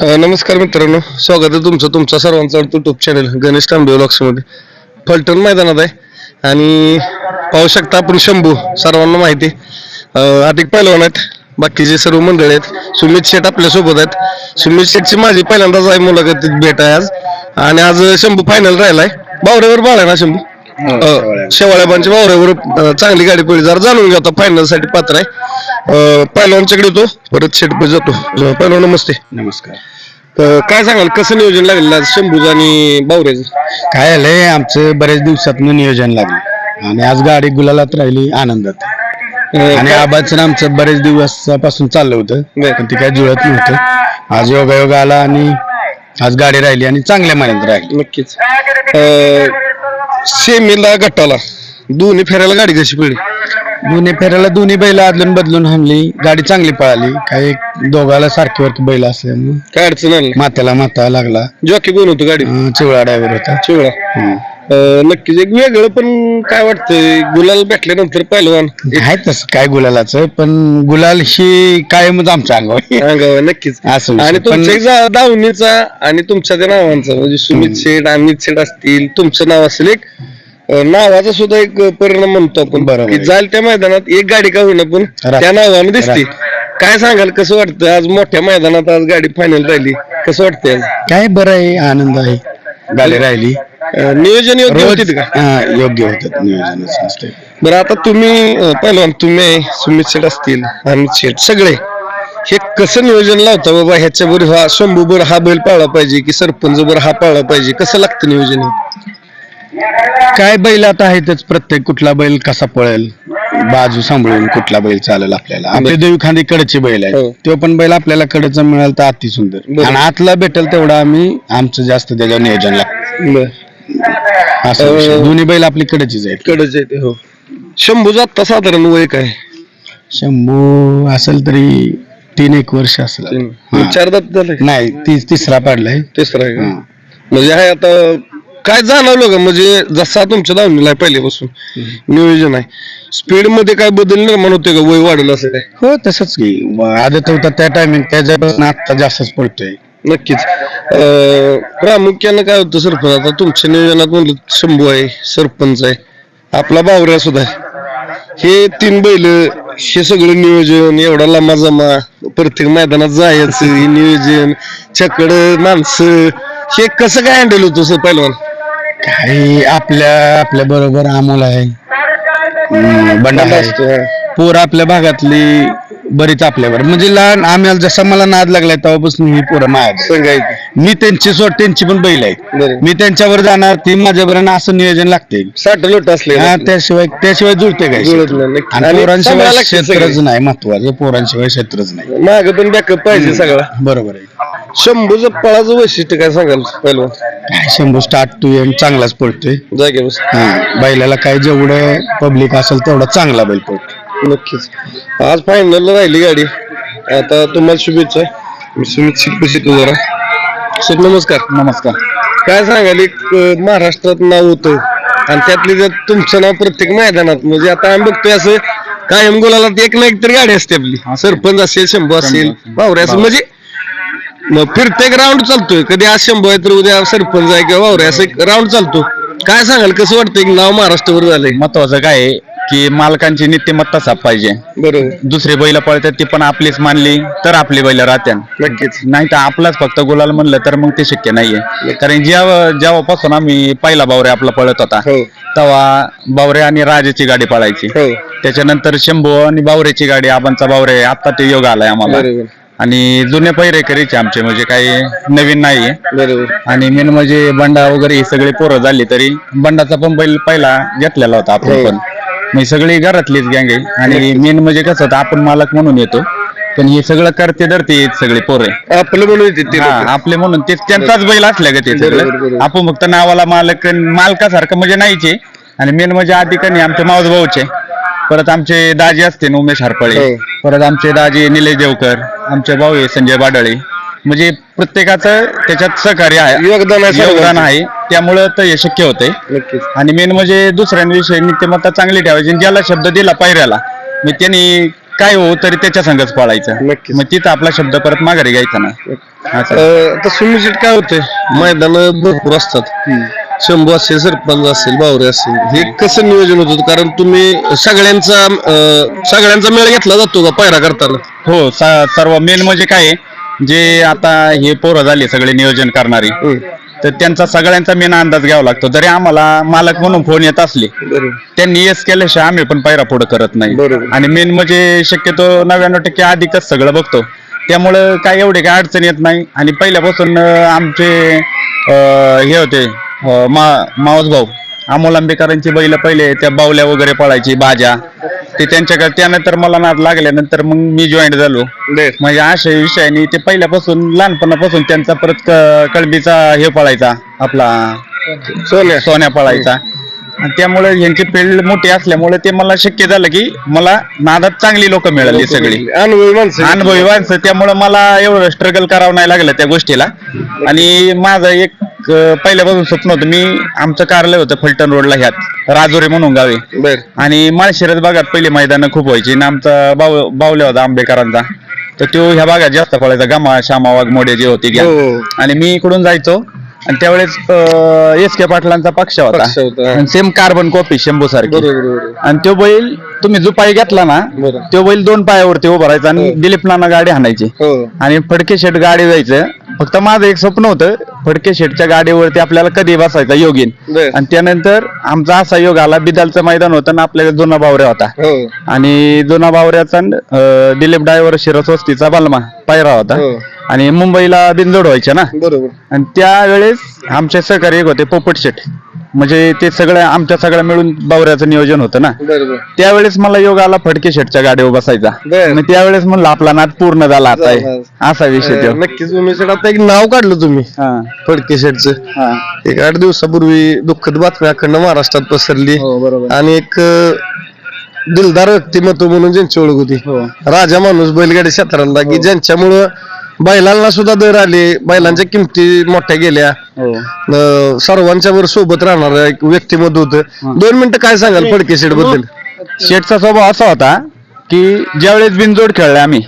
नमस्कार मित्रांनो. स्वागत आहे तुमचं. तुमचा सर्वांचा युट्यूब चॅनल गणेश तांबे ब्लॉक्समध्ये फलटण मैदानात आहे. आणि पाहू शकता आपण शंभू सर्वांना माहिती. आहे. अधिक पैलवान आहेत. बाकीचे सर्व मंडळी आहेत सुमित शेठ आपल्यासोबत आहेत. सुमित शेठची माझी पहिल्यांदाच आहे मुलाखतीत भेट आहे आज. आणि आज शंभू फायनल राहिलाय. बावऱ्यावर बाळ आहे ना शंभू? अ, शेवाळ्याबांच्या वावऱ्यावर अ, चांगली गाडी पडली जरा जाणून घ्या आता फायनलसाठी पात्र आहे. अ, पहिलवानच्याकडे येतो परत शेठ जातो. अ, पहिलवान नमस्ते. नमस्कार. अ, काय सांगाल कसं नियोजन लागलेलं आज शंभूचं आणि बावऱ्याचं काय झालंय आमचं बरेच दिवसातनं नियोजन लागलं. आणि आज गाडी गुलालात राहिली आनंदात. अ, आणि आबाचं आमचं बरेच दिवसापासून चाललं होतं बरं. पण ते काय जुळत नव्हतं. आज योगायोग आला आणि आज गाडी राहिली आणि चांगल्या मान्यात राहिली. नक्कीच. सेमीला गटाला. दोन्ही फेरायला गाडी कशी पडली? दोन्ही फेऱ्याला दोन्ही बैल आदलून बदलून हाणली. गाडी चांगली पळाली. काही दोघाला सारखी बैल असल्यामुळे. काय अडचण आली? मात्याला माता लागला. जॉकी कोण होतं गाडी चिवळा ड्रायव्हर होता. चिवळा. नक्कीच एक वेगळं पण काय वाटतंय गुलाल भेटल्यानंतर पहिलवान आहे तसं काय गुलालाचं पण गुलाल ही कायमच आमच्या अंगावर. अंगावर नक्कीच असं. आणि पण- तुमच्या जा- दावणीचा आणि तुमच्या त्या नावांचा म्हणजे सुमित शेठ अमित शेठ असतील तुमचं नाव असेल एक अ, नावाचा सुद्धा एक परिणाम म्हणतो आपण बरोबर की आहे. जाईल त्या मैदानात एक गाडी का होईना पण त्या नावाने दिसते. काय सांगाल कसं वाटतं आज मोठ्या मैदानात आज गाडी फायनल राहिली कसं वाटतंय आज? काय बरं आहे आनंद आहे गाडी राहिली नियोजन योग्य रोज होती का? हा, योग्य होत नियोजनच नसते बरं आता तुम्ही अ, पहिलवान तुम्ही सुमित शेठ असतील अमित शेठ सगळे. हे कसं नियोजन लावता? बाबा ह्याच्या बरोबर हा शंभू बर हा बैल पाळला पाहिजे की सरपंच बर हा पाळला पाहिजे? कसं लागतं नियोजन हे? काय बैल आता आहेतच? प्रत्येक कुठला बैल कसा पळेल? बाजू सांभाळून कुठला बैल चालेल आपल्याला? आपले देवी खांदी कडचे बैल हो. आहे तो पण बैल आपल्याला कडचा मिळाल तर अति सुंदर. आणि आतला भेटेल तेवढा आम्ही आमचं जास्त त्याच्यावर नियोजन लागतं. बरं. असं विषय. दोन्ही बैल आपली कडेचीच आहेत. कडच आहे ते हो शंभूचं आत्ता साधारण वय काय? शंभू असेल तरी तीन एक वर्ष असेल. हा. चार दात झाले. नाही तीस तिसरा पाडलाय. तिसरा आहे का? हा. म्हणजे आता काय जाणवलं का? म्हणजे जसा तुमच्या दावणीला आहे पहिल्यापासून. नियोजन आहे. स्पीडमध्ये काय बदल निर्माण होते का? वय वाढेल असं काय? हो तसंच की. व आदत होता त्या टायमिंग त्याच्यापासून आता जास्तच पडतोय. नक्कीच. अं, प्रामुख्यानं काय होतं सरपंच? आता तुमच्या नियोजनात म्हणलं शंभू आहे सरपंच आहे. आपला बावऱ्या सुद्धा आहे. हे तीन बैल हे सगळं नियोजन एवढा लमा जमा प्रत्येक मैदानात जायचं हे नियोजन छकड माणसं हे कसं काय हँडल होतं सर पहिलवान काही आपल्या आपल्या बरोबर अमोल आहे. बंडा आहे. असतो, हा. पोर आपल्या भागातली बरीच आपल्यावर. म्हणजे लहान आम्हाला जसा मला नाद लागलाय तेव्हापासून ही पोरं माझ्या सांगायचं. मी त्यांची सोड त्यांची पण बैल बरोबर मी त्यांच्यावर जाणार ती माझ्याबरोबर असं नियोजन लागते साठ लोट असले हा, त्याशिवाय त्याशिवाय जुळते काय जुळत नाही. आणि पोरांशिवाय लागते क्षेत्रच सगळे. नाही महत्वाचं पोरांशिवाय क्षेत्रच नाही. माग पण बॅकअप पाहिजे सगळा. बरोबर आहे. शंभूचं पळाचं वैशिष्ट्य काय सांगाल काय शंभू स्टार्ट टू एंड चांगलाच पडतोय हा बैलाला काय जेवढं पब्लिक असेल तेवढा चांगला बैल पडतो नक्कीच. आज फायनल राहिली गाडी. आता तुम्हाला शुभेच्छा. मी सुमित तू जरा. सर नमस्कार. नमस्कार. काय सांगाल एक अं, महाराष्ट्रात नाव होतं आणि त्यातली जर तुमचं नाव प्रत्येक मैदानात म्हणजे आता आम्ही बघतोय असं कायम गोलाला एक ना एक तरी गाडी असते आपली. सरपंच असेल शंभू असेल बावरे असेल म्हणजे मग फिरते राऊंड चालतोय. कधी आज शंभू आहे तर उद्या सरपंच आहे किंवा वावरे असं एक राऊंड चालतो. काय सांगाल कसं वाटतं एक नाव महाराष्ट्रावर झालंय? महत्वाचं काय आहे की मालकांची नीतिमत्ता साप पाहिजे. बरोबर. दुसरे बैल पळतात ती पण आपलीच मानली तर आपली बैल राहत्या नक्कीच. नाही तर आपलाच फक्त गुलाल म्हणलं तर मग ते शक्य नाहीये. कारण जेव्हा जेव्हापासून आम्ही पहिला बावरे आपला पळत होता हो. तेव्हा बावरे आणि राजाची गाडी पळायची. हो. त्याच्यानंतर शंभू आणि बावरेची गाडी आबांचा बावरे आता ते योग आलाय आम्हाला. बरोबर. आणि जुने पैरेकरीचे आमचे म्हणजे काही नवीन नाहीये. बरोबर. आणि मेन म्हणजे बंडा वगैरे ही सगळी पोरं झाली तरी बंडाचा पण बैल पहिला घेतलेला होता आपण हो. पण. मी सगळी घरातलीच गँग आहे. आणि मेन म्हणजे कसं होतं आपण मालक म्हणून येतो. पण हे सगळं करते धरते आहेत सगळे पोरे आपलं म्हणून येते ते लोकं. आपले म्हणून. ते त्यांचाच बैल असल्या का ते बरोबर, सगळं बरोबर. आपण फक्त नावाला मालक मालकासारखं म्हणजे नाहीचे आणि मेन म्हणजे आधी कधी आमचे मावस भाऊचे. परत आमचे दाजी असते ना उमेश हरपळे. हो. परत आमचे दाजी निलेश देवकर. आमचे भाऊ आहे संजय बाडळे. म्हणजे प्रत्येकाचं त्याच्यात सहकार्य आहे. योगदान आहे योगदान. आहे. त्यामुळं तर हे शक्य होतंय. नक्कीच. आणि मेन म्हणजे दुसऱ्यांविषयी नीतिमत्ता चांगली ठेवायची आणि ज्याला शब्द दिला पायऱ्याला मी त्यांनी काय हो तरी त्याच्या संघच पळायचं. नक्कीच. मग तिथं आपला शब्द परत माघारी घ्यायचा ना. असं. अं, आता सुनिश्चित काय होते मैदान भरपूर असतात. शंभू असेल सरपंच असेल बावरे असेल हे कसं नियोजन होतं? कारण तुम्ही सगळ्यांचा अं, सगळ्यांचा मेळ घेतला जातो का पायरा करताना? हो स- सर्व मेन म्हणजे काय आहे, जे आता हे पोरं झाले सगळे नियोजन करणारी तर त्यांचा सगळ्यांचा मेन अंदाज घ्यावा लागतो. जरी आम्हाला मालक म्हणून फोन येत असले त्यांनी येस केल्याशिवाय आम्ही पण पायरा पुढे करत नाही. आणि मेन म्हणजे शक्यतो नव्याण्णव टक्के अधिकच सगळं बघतो. त्यामुळं काय एवढे काय अडचण येत नाही. आणि पहिल्यापासून आमचे हे होते मा मावस भाऊ अमोल आंबेकरांची बैल पहिले त्या बावल्या वगैरे पळायची बाजा. ते त्यांच्याकडे त्यानंतर मला नाद लागल्यानंतर मग मी जॉईन झालो. म्हणजे अशा विषयाने ते पहिल्यापासून लहानपणापासून त्यांचा परत क- कळबीचा हे पळायचा आपला सोन्या. सोन्या पळायचा. आणि त्यामुळे यांची फील्ड मोठी असल्यामुळे ते मला शक्य झालं की मला नादात चांगली लोक मिळाली सगळी. अनुभवी माणसं. अनुभवी माणसं. त्यामुळे मला एवढं स्ट्रगल करावं नाही लागलं त्या गोष्टीला. आणि माझं एक अं, पहिल्यापासून स्वप्न होतं मी आमचं कार्यालय होतं फलटण रोडला ह्यात राजुरी म्हणून गावी बर आणि माळशिरस भागात पहिली मैदानं खूप व्हायची आणि आमचा बाव बावल्या होता आंबेकरांचा तर तो ह्या भागात जास्त पळायचा गमा श्यामा वाघमोडे जे होते gang. हो. आणि मी इकडून जायचो आणि त्यावेळेस एस के पाटलांचा पक्ष होता पक्ष होता, हा. सेम कार्बन कॉपी शंभू सारखी बरोबर बरोबर आणि तो बैल तुम्ही जो पाय घेतला ना बरं. तो बैल दोन पायावरती उभा राहायचा आणि हो. दिलीप नाना गाडी हाणायची हो आणि फडके शेट गाडी जायचं फक्त माझं एक स्वप्न होतं फडके शेटच्या गाडीवरती आपल्याला कधी बसायचा योग येईन बर. आणि त्यानंतर आमचा असा योग आला बिदालचं मैदान होतं ना आपल्या जुना बावऱ्या होता. हो. आणि जुना बावऱ्याचा अं, दिलीप डायव्हर शिरस्वस्तीचा बालमा पायरा होता. हो. आणि मुंबईला बिनजोड व्हायचे ना. बरोबर. आणि त्यावेळेस आमचे सहकारी एक होते पोपट शेट म्हणजे ते सगळं आमच्या सगळं मिळून बावऱ्याचं नियोजन होतं ना. बरोबर. त्यावेळेस मला योग आला फडके शेटच्या गाडीवर बसायचा. बर. आणि त्यावेळेस म्हणलं आपला नाद पूर्ण झाला आता. झाला. असा विषय तो. नक्कीच. उमेश शेठ, आता एक नाव काढलं तुम्ही. हा, फडके शेठचं. हा. एक आठ दिवसापूर्वी दुःखद बातमी अखंड महाराष्ट्रात पसरली. हो बरोबर. आणि एक अं, दिलदार व्यक्तिमत्व म्हणून ज्यांची ओळख होती. हो. राजा माणूस बैलगाडी क्षेत्राला की ज्यांच्यामुळं बैलांना सुद्धा दर आले. बैलांच्या किमती मोठ्या गेल्या. हो. अं, सर्वांच्या वर सोबत राहणार एक व्यक्तिमत्व होतं. दोन मिनिटं काय सांगाल फडके शेठबद्दल? शेटचा स्वभाव असा होता की ज्यावेळेस बिनजोड खेळले आम्ही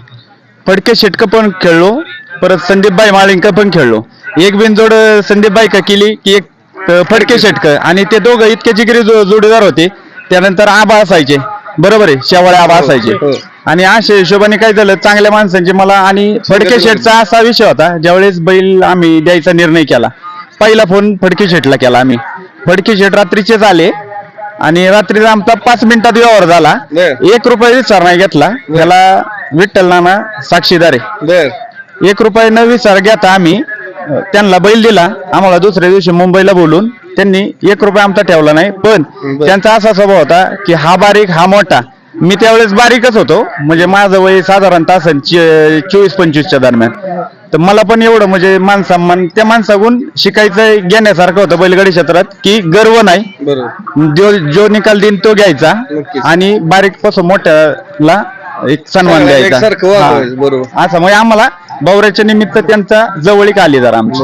फडके शेटक पण खेळलो परत संदीप बाई माळिंक पण खेळलो. एक बिनजोड अं, संदीप बाईक केली की एक अं, फडके शेटक. आणि ते दोघं इतके जिगरी जो- जोडीदार होते त्यानंतर आबा असायचे. बरोबर आहे? शेवाळे आबा असायचे. हो. आणि अशा हिशोबाने काय झालं चांगल्या माणसांचे मला आणि फडके शेटचा असा विषय होता ज्यावेळेस बैल आम्ही द्यायचा निर्णय केला. पहिला फोन फडके शेटला केला आम्ही. फडके शेट रात्रीचेच आले आणि रात्रीचा आमचा पाच मिनिटात व्यवहार झाला. एक रुपये विचार नाही घेतला त्याला विठ्ठल नाना साक्षीदार. आहे एक रुपये न विचार घेता आम्ही त्यांना बैल दिला. आम्हाला दुसऱ्या दिवशी मुंबईला बोलून त्यांनी एक रुपये आमचा ठेवला नाही. पण. त्यांचा असा स्वभाव होता की हा बारीक हा मोठा. मी त्यावेळेस बारीकच होतो. म्हणजे माझं वय साधारणतः असेल चोवीस पंचवीसच्या दरम्यान. तर मला पण एवढं म्हणजे मान सन्मान त्या माणसाकडून शिकायचं घेण्यासारखं होतं बैलगाडी क्षेत्रात की गर्व नाही. जो जो निकाल देईन तो घ्यायचा. आणि बारीकपासून मोठ्याला एक सन्मान द्यायचा. असं म्हणजे आम्हाला बौऱ्याच्या निमित्त त्यांचा जवळीक आली जरा आमची.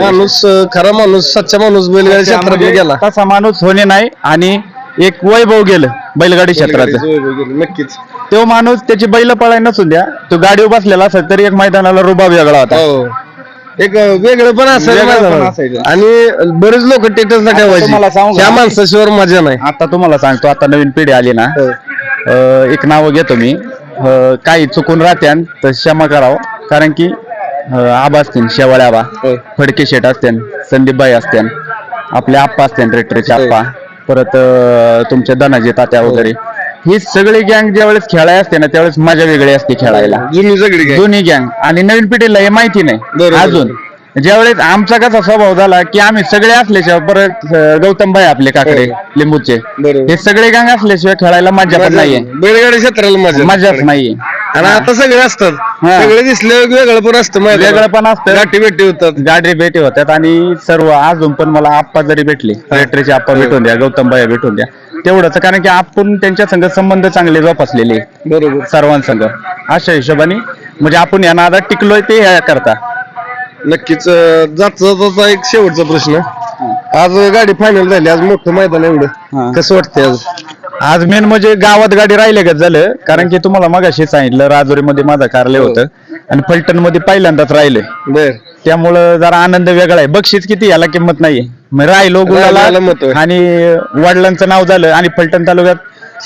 माणूस खरा माणूस सच्चा माणूस बैलगाडी क्षेत्रात म्हणजे गेला. तसा माणूस होणे नाही आणि एक वैभव गेलं बैलगाडी क्षेत्राचं नक्कीच. तो माणूस त्याची बैल पळाय नसून द्या तो गाडीवर बसलेला असेल तरी एक मैदानाला रुबा वेगळा होता. हो. एक वेगळं पण असायचं वेगळं पण मैदानात. असायचं. आणि बरेच लोक टेटसला तुम्हाला सांगू ठेवायचे का? त्या माणसाशिवाय मजा नाही. आता तुम्हाला सांगतो आता नवीन पिढी आली ना हो. अं, एक नाव घेतो मी. अं, काही चुकून राहत्यान तर क्षमा करावं. कारण की अं, आबा असतील शेवाळे आबा. हो. फडके शेट असतील संदीप बाई असतील आपले आप्पा असतील रेटरेचे आप्पा. परत अं, तुमचे धनाजी तात्या वगैरे. ही सगळी गँग ज्यावेळेस खेळाय असते ना त्यावेळेस मजा वेगळी असते खेळायला. जुनी सगळी काय दोन्ही गँग आणि नवीन पिढीला हे माहिती नाही. बरोबर. अजून. ज्यावेळेस आमचा कसा स्वभाव झाला की आम्ही सगळे असल्याशिवाय परत गौतम भाई आपले काकडे हो. लिंबूचे. बरोबर. हे सगळे गँग असल्याशिवाय खेळायला मजा पण नाहीये. बैलगाडी क्षेत्राला मजा मजाच नाहीये. आणि आता सगळे असतात. हा. सगळे दिसले वेगळं पण असतं वेगळं पण असतं. गाठी भेटी होतात. गाडी भेटी होत्यात आणि सर्व अजून पण मला आप्पा जरी भेटले रेटरीचे आप्पा भेटून द्या गौतम भाई भेटून द्या. तेवढंच कारण की आपण त्यांच्या संग संबंध चांगले जोपासलेले. बरोबर. सर्वांसंग. अशा हिशोबाने म्हणजे आपण या नादात टिकलोय ते ह्या करता. नक्कीच अं, जाता जाता एक शेवटचा प्रश्न. आज गाडी फायनल झाली आज मोठं मैदान हा. एवढं. कसं वाटतंय आज? आज मेन म्हणजे गावात गाडी राहिले का झालं? कारण की तुम्हाला मगाशी सांगितलं राजुरीमध्ये माझं कार्य होतं. आणि फलटणमध्ये पहिल्यांदाच राहिले. बर. त्यामुळं जरा आनंद वेगळा आहे. बक्षीस किती याला किंमत नाही राहिलो राहिल्याला गुलाला महत्त्व आहे. आणि वडिलांचं नाव झालं आणि फलटण तालुक्यात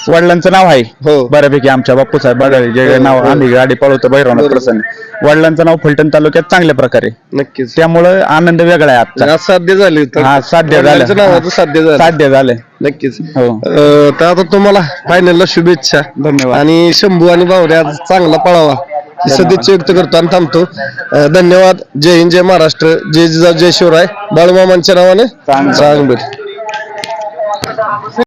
वडिलांचं नाव आहे. हो. बऱ्यापैकी आमच्या बाप्पू साहेब बघावे जे नाव आम्ही गाडी पळवतो बैरवणार प्रसन्न. वडिलांचं नाव फलटण तालुक्यात चांगल्या प्रकारे. नक्कीच. त्यामुळं आनंद वेगळा आहे आजचा. आज साध्य झाले तर हा साध्य झालं. नावाचं साध्य झालं. साध्य झालं. नक्कीच. हो. अं, तर आता तुम्हाला फायनलला शुभेच्छा. धन्यवाद. आणि शंभू आणि बावरे आज चांगला पळावा. ही सदिच्छा व्यक्त करतो आणि थांबतो. अं, धन्यवाद. जय हिंद जय महाराष्ट्र. जय जिजाऊ जय शिवराय. बाळूमामांच्या नावाने. चांग- चांग भेट